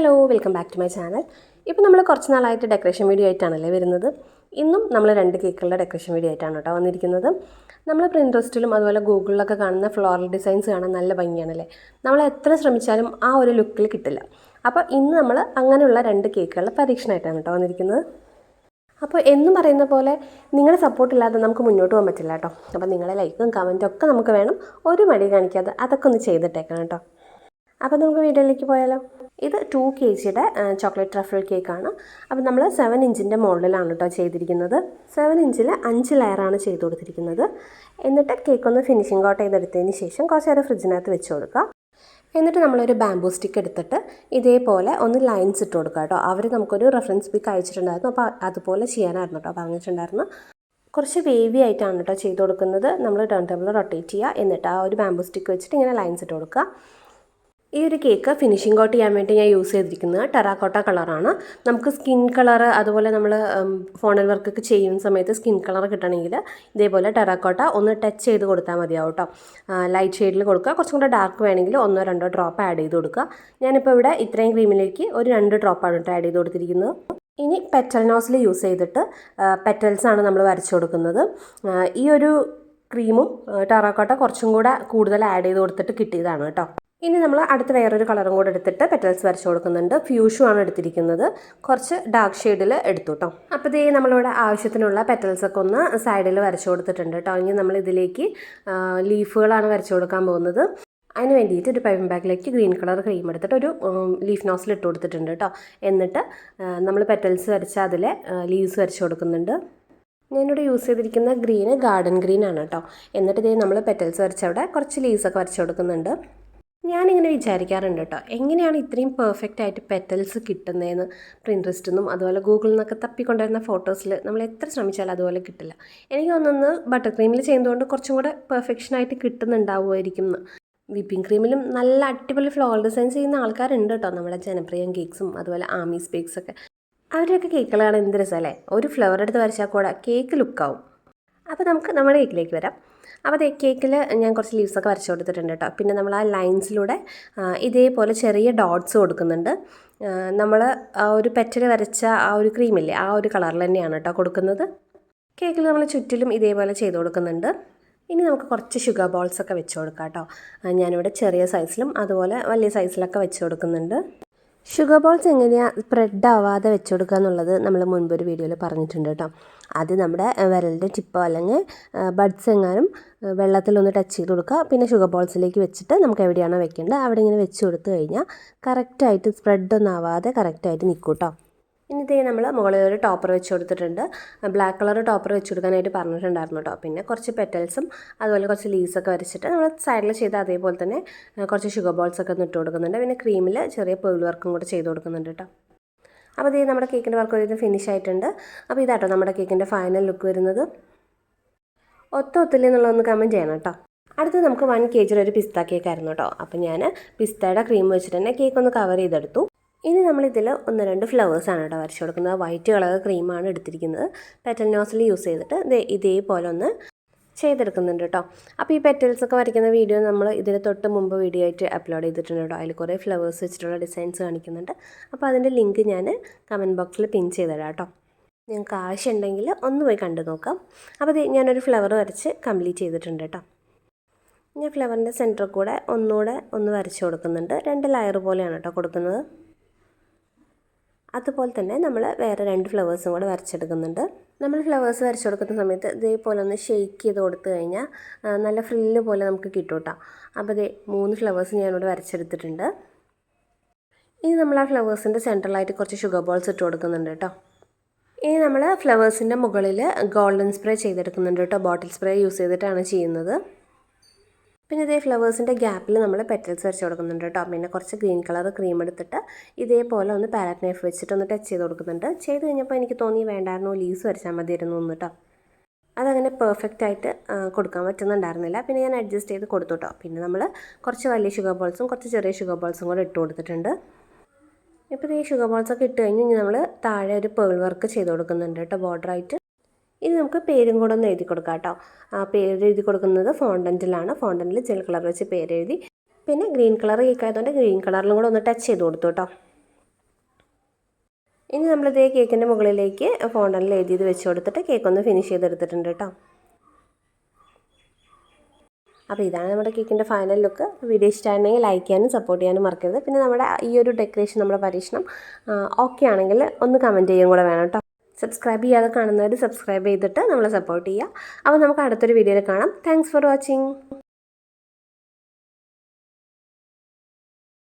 Hello welcome back to my channel. ഇപ്പോൾ നമ്മൾ കുറച്ച് നാളായിട്ട് ഡെക്കറേഷൻ വീഡിയോ ആയിട്ടാണല്ലേ വരുന്നത്. ഇന്നും നമ്മൾ രണ്ട് കേക്കുകളുടെ ഡെക്കറേഷൻ വീഡിയോ ആയിട്ടാണ് കേട്ടോ വന്നിരിക്കുന്നത്. നമ്മൾ പ്രിൻട്രസ്റ്റിലും അതുപോലെ ഗൂഗിളിലൊക്കെ കാണുന്ന ഫ്ലോറൽ ഡിസൈൻസ് കാണാൻ നല്ല ഭംഗിയാണല്ലേ? നമ്മൾ എത്ര ശ്രമിച്ചാലും ആ ഒരു ലുക്കിൽ കിട്ടില്ല. അപ്പോൾ ഇന്ന് നമ്മൾ അങ്ങനെയുള്ള രണ്ട് കേക്കുകളുടെ പരീക്ഷണമായിട്ടാണ് കേട്ടോ വന്നിരിക്കുന്നത്. അപ്പോൾ എന്നും പറയുന്ന പോലെ നിങ്ങളുടെ സപ്പോർട്ട് ഇല്ലാതെ നമുക്ക് മുന്നോട്ട് പോകാൻ പറ്റില്ല കേട്ടോ. അപ്പോൾ നിങ്ങളെ ലൈക്കും കമന്റും ഒക്കെ നമുക്ക് വേണം. ഒരു മടി കാണിക്കാതെ അതൊക്കെ ഒന്ന് ചെയ്തിട്ടേക്കണം കേട്ടോ. അപ്പോൾ നമുക്ക് വീഡിയോയിലേക്ക് പോയാലോ? ഇത് ടു കെ ജിയുടെ ചോക്ലേറ്റ് ട്രഫിൾ കേക്കാണ് അപ്പോൾ നമ്മൾ സെവൻ ഇഞ്ചിന്റെ മോഡലിലാണ് കേട്ടോ ചെയ്തിരിക്കുന്നത്. സെവൻ ഇഞ്ചിൽ അഞ്ച് ലെയറാണ് ചെയ്ത് കൊടുത്തിരിക്കുന്നത്. എന്നിട്ട് കേക്ക് ഒന്ന് ഫിനിഷിംഗ് കോട്ട് ചെയ്തെടുത്തതിന് ശേഷം കുറച്ച് നേരം ഫ്രിഡ്ജിനകത്ത് വെച്ച് കൊടുക്കുക എന്നിട്ട് നമ്മളൊരു ബാംബൂ സ്റ്റിക്ക് എടുത്തിട്ട് ഇതേപോലെ ഒന്ന് ലൈൻസ് ഇട്ട് കൊടുക്കുക കേട്ടോ അവർ നമുക്കൊരു റെഫറൻസ് പിക്ക് അയച്ചിട്ടുണ്ടായിരുന്നു. അപ്പോൾ അതുപോലെ ചെയ്യാനായിരുന്നു കേട്ടോ പറഞ്ഞിട്ടുണ്ടായിരുന്നു. കുറച്ച് വേവി ആയിട്ടാണ് കേട്ടോ ചെയ്ത് കൊടുക്കുന്നത്. നമ്മൾ ടേൺ ടേബിൾ റൊട്ടേറ്റ് ചെയ്യുക എന്നിട്ട് ആ ഒരു ബാംബൂ സ്റ്റിക്ക് വെച്ചിട്ട് ഇങ്ങനെ ലൈൻസ് ഇട്ട് കൊടുക്കുക. ഈ ഒരു കേക്ക് ഫിനിഷിംഗ് കോട്ട് ചെയ്യാൻ വേണ്ടി ഞാൻ യൂസ് ചെയ്തിരിക്കുന്നത് ടെറാക്കോട്ട കളറാണ് നമുക്ക് സ്കിൻ കളർ അതുപോലെ നമ്മൾ ഫോണൽ വർക്കൊക്കെ ചെയ്യുന്ന സമയത്ത് സ്കിൻ കളർ കിട്ടണമെങ്കിൽ ഇതേപോലെ ടെറാക്കോട്ട ഒന്ന് ടച്ച് ചെയ്ത് കൊടുത്താൽ മതിയാവും കേട്ടോ ലൈറ്റ് ഷെയ്ഡിൽ കൊടുക്കുക. കുറച്ചും കൂടെ ഡാർക്ക് വേണമെങ്കിൽ ഒന്നോ രണ്ടോ ഡ്രോപ്പ് ആഡ് ചെയ്ത് കൊടുക്കുക. ഞാനിപ്പോൾ ഇവിടെ ഇത്രയും ക്രീമിലേക്ക് ഒരു രണ്ട് ഡ്രോപ്പാണ് കേട്ടോ ആഡ് ചെയ്ത് കൊടുത്തിരിക്കുന്നത്. ഇനി പെറ്റൽ നോസിൽ യൂസ് ചെയ്തിട്ട് പെറ്റൽസാണ് നമ്മൾ വരച്ചു കൊടുക്കുന്നത്. ഈ ഒരു ക്രീമും ടെറാക്കോട്ട കുറച്ചും കൂടെ കൂടുതൽ ആഡ് ചെയ്ത് കൊടുത്തിട്ട് കിട്ടിയതാണ് കേട്ടോ ഇനി നമ്മൾ അടുത്ത വേറൊരു കളറും കൂടെ എടുത്തിട്ട് പെറ്റൽസ് വരച്ചു കൊടുക്കുന്നുണ്ട്. ഫ്യൂഷു ആണ് എടുത്തിരിക്കുന്നത്. കുറച്ച് ഡാർക്ക് ഷെയ്ഡിൽ എടുത്തു കേട്ടോ അപ്പോൾ ഇതേ നമ്മളിവിടെ ആവശ്യത്തിനുള്ള പെറ്റൽസ് ഒക്കെ ഒന്ന് സൈഡിൽ വരച്ചു കൊടുത്തിട്ടുണ്ട് കേട്ടോ ഇനി നമ്മൾ ഇതിലേക്ക് ലീഫുകളാണ് വരച്ചു കൊടുക്കാൻ പോകുന്നത്. അതിന് വേണ്ടിയിട്ട് ഒരു പൈപ്പിംഗ് ബാഗിലേക്ക് ഗ്രീൻ കളർ ക്രീം എടുത്തിട്ട് ഒരു ലീഫ് നോസിൽ ഇട്ട് കൊടുത്തിട്ടുണ്ട് കേട്ടോ എന്നിട്ട് നമ്മൾ പെറ്റൽസ് വരച്ച അതിൽ ലീവ്സ് വരച്ചു കൊടുക്കുന്നുണ്ട്. ഞാനിവിടെ യൂസ് ചെയ്തിരിക്കുന്ന ഗ്രീന് ഗാർഡൻ ഗ്രീൻ ആണ് കേട്ടോ എന്നിട്ട് ഇതേ നമ്മൾ പെറ്റൽസ് വരച്ചവിടെ കുറച്ച് ലീവ്സൊക്കെ വരച്ചു കൊടുക്കുന്നുണ്ട്. ഞാനിങ്ങനെ വിചാരിക്കാറുണ്ട് കേട്ടോ എങ്ങനെയാണ് ഇത്രയും പെർഫെക്റ്റ് ആയിട്ട് പെറ്റൽസ് കിട്ടുന്നതെന്ന് പ്രിൻട്രസ്റ്റിൽ നിന്നും അതുപോലെ ഗൂഗിളിൽ നിന്നൊക്കെ തപ്പിക്കൊണ്ടുവരുന്ന ഫോട്ടോസിൽ നമ്മൾ എത്ര ശ്രമിച്ചാലും അതുപോലെ കിട്ടില്ല. എനിക്ക് തോന്നുന്നത് ബട്ടർ ക്രീമിൽ ചെയ്യുന്നതുകൊണ്ട് കുറച്ചും കൂടെ പെർഫെക്ഷനായിട്ട് കിട്ടുന്നുണ്ടാവുമായിരിക്കും എന്ന് വിപ്പിംഗ് ക്രീമിലും നല്ല അടിപൊളി ഫ്ലോർ ഡിസൈൻ ചെയ്യുന്ന ആൾക്കാരുണ്ട് കേട്ടോ നമ്മുടെ ജനപ്രിയം കേക്ക്സും അതുപോലെ ആമീസ് ബേക്സൊക്കെ അവരുടെയൊക്കെ കേക്കുകളാണ് എന്ത് രസമല്ലേ? ഒരു ഫ്ലവർ എടുത്ത് വരച്ചാൽ കൂടെ കേക്ക് ലുക്കാവും അപ്പോൾ നമുക്ക് നമ്മുടെ കേക്കിലേക്ക് വരാം. അപ്പോൾ അതേ കേക്കിൽ ഞാൻ കുറച്ച് ലീവ്സൊക്കെ വരച്ച് കൊടുത്തിട്ടുണ്ട് കേട്ടോ. പിന്നെ നമ്മൾ ആ ലൈൻസിലൂടെ ഇതേപോലെ ചെറിയ ഡോട്ട്സ് കൊടുക്കുന്നുണ്ട്. നമ്മൾ ആ ഒരു പെറ്റൽ വരച്ച ആ ഒരു ക്രീമില്ലേ ആ ഒരു കളറിൽ തന്നെയാണ് കേട്ടോ കൊടുക്കുന്നത്. കേക്കിൽ നമ്മൾ ചുറ്റിലും ഇതേപോലെ ചെയ്ത് കൊടുക്കുന്നുണ്ട്. ഇനി നമുക്ക് കുറച്ച് ഷുഗർ ബോൾസൊക്കെ വെച്ച് കൊടുക്കാം കേട്ടോ. ഞാനിവിടെ ചെറിയ സൈസിലും അതുപോലെ വലിയ സൈസിലൊക്കെ വെച്ച് കൊടുക്കുന്നുണ്ട്. ഷുഗർ ബോൾസ് എങ്ങനെയാണ് സ്പ്രെഡ് ആവാതെ വെച്ച് കൊടുക്കുക എന്നുള്ളത് നമ്മൾ മുൻപൊരു വീഡിയോയിൽ പറഞ്ഞിട്ടുണ്ട് കേട്ടോ. അത് നമ്മുടെ വിരലിന്റെ ടിപ്പോ അല്ലെങ്കിൽ ബഡ്സ് എങ്ങാനും വെള്ളത്തിലൊന്ന് ടച്ച് ചെയ്ത് കൊടുക്കുക. പിന്നെ ഷുഗർ ബോൾസിലേക്ക് വെച്ചിട്ട് നമുക്ക് എവിടെയാണോ വെക്കേണ്ടത് അവിടെ ഇങ്ങനെ വെച്ച് കൊടുത്തു കഴിഞ്ഞാൽ കറക്റ്റായിട്ട് സ്പ്രെഡൊന്നും ആവാതെ കറക്റ്റായിട്ട് നിൽക്കും കേട്ടോ. ഇനി ഇതേ നമ്മൾ മുകളിൽ ഒരു ടോപ്പർ വെച്ച് കൊടുത്തിട്ടുണ്ട്. ബ്ലാക്ക് കളർ ടോപ്പർ വെച്ച് കൊടുക്കാനായിട്ട് പറഞ്ഞിട്ടുണ്ടായിരുന്നു കേട്ടോ പിന്നെ കുറച്ച് പെറ്റൽസും അതുപോലെ കുറച്ച് ലീവ്സൊക്കെ വരച്ചിട്ട് നമ്മൾ സൈഡിൽ ചെയ്ത അതേപോലെ തന്നെ കുറച്ച് ഷുഗർ ബോൾസൊക്കെ ഒന്ന് ഇട്ട് കൊടുക്കുന്നുണ്ട്. പിന്നെ ക്രീമിൽ ചെറിയ പേൾ വർക്കും കൂടെ ചെയ്ത് കൊടുക്കുന്നുണ്ട് കേട്ടോ അപ്പോൾ ഇത് നമ്മുടെ കേക്കിന്റെ വർക്ക് ഒരു ഫിനിഷ് ആയിട്ടുണ്ട്. അപ്പോൾ ഇതാട്ടോ നമ്മുടെ കേക്കിന്റെ ഫൈനൽ ലുക്ക് വരുന്നത്. ഒത്ത ഒത്തില്ല എന്നുള്ളതൊന്ന് കമന്റ് ചെയ്യണം കേട്ടോ അടുത്ത് നമുക്ക് വൺ കെ ജിയുടെ ഒരു പിസ്ത കേക്ക് ആയിരുന്നു കേട്ടോ അപ്പോൾ ഞാൻ പിസ്തയുടെ ക്രീം വെച്ചിട്ട് തന്നെ കേക്ക് ഒന്ന് കവർ ചെയ്തെടുത്തു. ഇനി നമ്മളിതിൽ ഒന്ന് രണ്ട് ഫ്ലവേഴ്സാണ് കേട്ടോ വരച്ചു കൊടുക്കുന്നത്. വൈറ്റ് കളർ ക്രീമാണ് എടുത്തിരിക്കുന്നത്. പെറ്റൽ നോസിൽ യൂസ് ചെയ്തിട്ട് ഇതേപോലെ ഒന്ന് ചെയ്തെടുക്കുന്നുണ്ട് കേട്ടോ. അപ്പോൾ ഈ പെറ്റൽസ് ഒക്കെ വരയ്ക്കുന്ന വീഡിയോ നമ്മൾ ഇതിന് തൊട്ട് മുമ്പ് വീഡിയോ ആയിട്ട് അപ്ലോഡ് ചെയ്തിട്ടുണ്ട് കേട്ടോ. അതിൽ കുറേ ഫ്ലവേഴ്സ് വെച്ചിട്ടുള്ള ഡിസൈൻസ് കാണിക്കുന്നുണ്ട്. അപ്പോൾ അതിന്റെ ലിങ്ക് ഞാൻ കമന്റ് ബോക്സിൽ പിൻ ചെയ്തിടാം കേട്ടോ. നിങ്ങൾക്ക് ആവശ്യമുണ്ടെങ്കിൽ ഒന്ന് പോയി കണ്ടു നോക്കാം. അപ്പോൾ ഇത് ഞാനൊരു ഫ്ലവർ വരച്ച് കംപ്ലീറ്റ് ചെയ്തിട്ടുണ്ട് കേട്ടോ. ഞാൻ ഫ്ലവറിന്റെ സെന്ററിൽ കൂടെ ഒന്നുകൂടെ ഒന്ന് വരച്ച് കൊടുക്കുന്നുണ്ട്. രണ്ട് ലെയർ പോലെയാണ് കേട്ടോ കൊടുക്കുന്നത്. അതുപോലെ തന്നെ നമ്മൾ വേറെ രണ്ട് ഫ്ലവേഴ്സും കൂടെ വരച്ചെടുക്കുന്നുണ്ട്. നമ്മൾ ഫ്ലവേഴ്സ് വരച്ചു കൊടുക്കുന്ന സമയത്ത് ഇതേപോലെ ഒന്ന് ഷെയ്ക്ക് ചെയ്ത് കൊടുത്തു കഴിഞ്ഞാൽ നല്ല ഫ്രില്ല് പോലെ നമുക്ക് കിട്ടും കേട്ടോ അപ്പോൾ ഇതേ മൂന്ന് ഫ്ലവേഴ്സ് ഞാനിവിടെ വരച്ചെടുത്തിട്ടുണ്ട്. ഇനി നമ്മൾ ആ ഫ്ലവേഴ്സിന്റെ സെൻട്രലായിട്ട് കുറച്ച് ഷുഗർ ബോൾസ് ഇട്ട് കൊടുക്കുന്നുണ്ട് കേട്ടോ. ഇനി നമ്മൾ ഫ്ലവേഴ്സിന്റെ മുകളിൽ ഗോൾഡൻ സ്പ്രേ ചെയ്തെടുക്കുന്നുണ്ട് കേട്ടോ. ബോട്ടിൽ സ്പ്രേ യൂസ് ചെയ്തിട്ടാണ് ചെയ്യുന്നത്. പിന്നെ ഇതേ ഫ്ലവേഴ്സിന്റെ ഗ്യാപ്പിൽ നമ്മൾ പെറ്റൽസ് വരച്ച് കൊടുക്കുന്നുണ്ട് കേട്ടോ. പിന്നെ കുറച്ച് ഗ്രീൻ കളർ ക്രീം എടുത്തിട്ട് ഇതേപോലെ ഒന്ന് പാലറ്റ് നൈഫ് വെച്ചിട്ട് ഒന്ന് ടച്ച് ചെയ്ത് കൊടുക്കുന്നുണ്ട്. ചെയ്ത് കഴിഞ്ഞപ്പോൾ എനിക്ക് തോന്നി വേണ്ടായിരുന്നു ലീവ്സ് വരച്ചാൽ മതിയായിരുന്നു എന്ന് കേട്ടോ. അതങ്ങനെ പെർഫെക്റ്റ് ആയിട്ട് കൊടുക്കാൻ പറ്റുന്നുണ്ടായിരുന്നില്ല. പിന്നെ ഞാൻ അഡ്ജസ്റ്റ് ചെയ്ത് കൊടുത്തു കേട്ടോ. പിന്നെ നമ്മൾ കുറച്ച് വലിയ ഷുഗർ ബോൾസും കുറച്ച് ചെറിയ ഷുഗർ ബോൾസും കൂടെ ഇട്ട് കൊടുത്തിട്ടുണ്ട്. ഇപ്പോൾ ഈ ഷുഗർ ബോൾസൊക്കെ ഇട്ട് കഴിഞ്ഞ് നമ്മൾ താഴെ ഒരു പേൾ വർക്ക് ചെയ്ത് കൊടുക്കുന്നുണ്ട് കേട്ടോ ബോർഡറായിട്ട് ഇനി നമുക്ക് പേരും കൂടെ ഒന്ന് എഴുതി കൊടുക്കാം കേട്ടോ. പേര് എഴുതി കൊടുക്കുന്നത് ഫോണ്ടന്റിലാണ് ഫോണ്ടന്റിൽ ജെൽ കളർ വെച്ച് പേരെഴുതി. പിന്നെ ഗ്രീൻ കളർ കേക്ക് ആയതുകൊണ്ട് ഗ്രീൻ കളറിലും കൂടെ ഒന്ന് ടച്ച് ചെയ്ത് കൊടുത്തു കേട്ടോ. ഇനി നമ്മളിതേ കേക്കിന്റെ മുകളിലേക്ക് ഫോണ്ടനിൽ എഴുതിയത് വെച്ച് കൊടുത്തിട്ട് കേക്ക് ഒന്ന് ഫിനിഷ് ചെയ്തെടുത്തിട്ടുണ്ട് കേട്ടോ. അപ്പോൾ ഇതാണ് നമ്മുടെ കേക്കിന്റെ ഫൈനൽ ലുക്ക് വീഡിയോ ഇഷ്ടമായിരുന്നെങ്കിൽ ലൈക്ക് ചെയ്യാനും സപ്പോർട്ട് ചെയ്യാനും മറക്കരുത്. പിന്നെ നമ്മുടെ ഈ ഒരു ഡെക്കറേഷൻ നമ്മുടെ പരീക്ഷണം ഓക്കെ ആണെങ്കിൽ ഒന്ന് കമന്റ് ചെയ്യുകയും കൂടെ വേണം കേട്ടോ. സബ്സ്ക്രൈബ് ചെയ്യാതെ കാണുന്നവർ സബ്സ്ക്രൈബ് ചെയ്തിട്ട് നമ്മളെ സപ്പോർട്ട് ചെയ്യുക. അപ്പോൾ നമുക്ക് അടുത്തൊരു വീഡിയോയിൽ കാണാം. Thanks for watching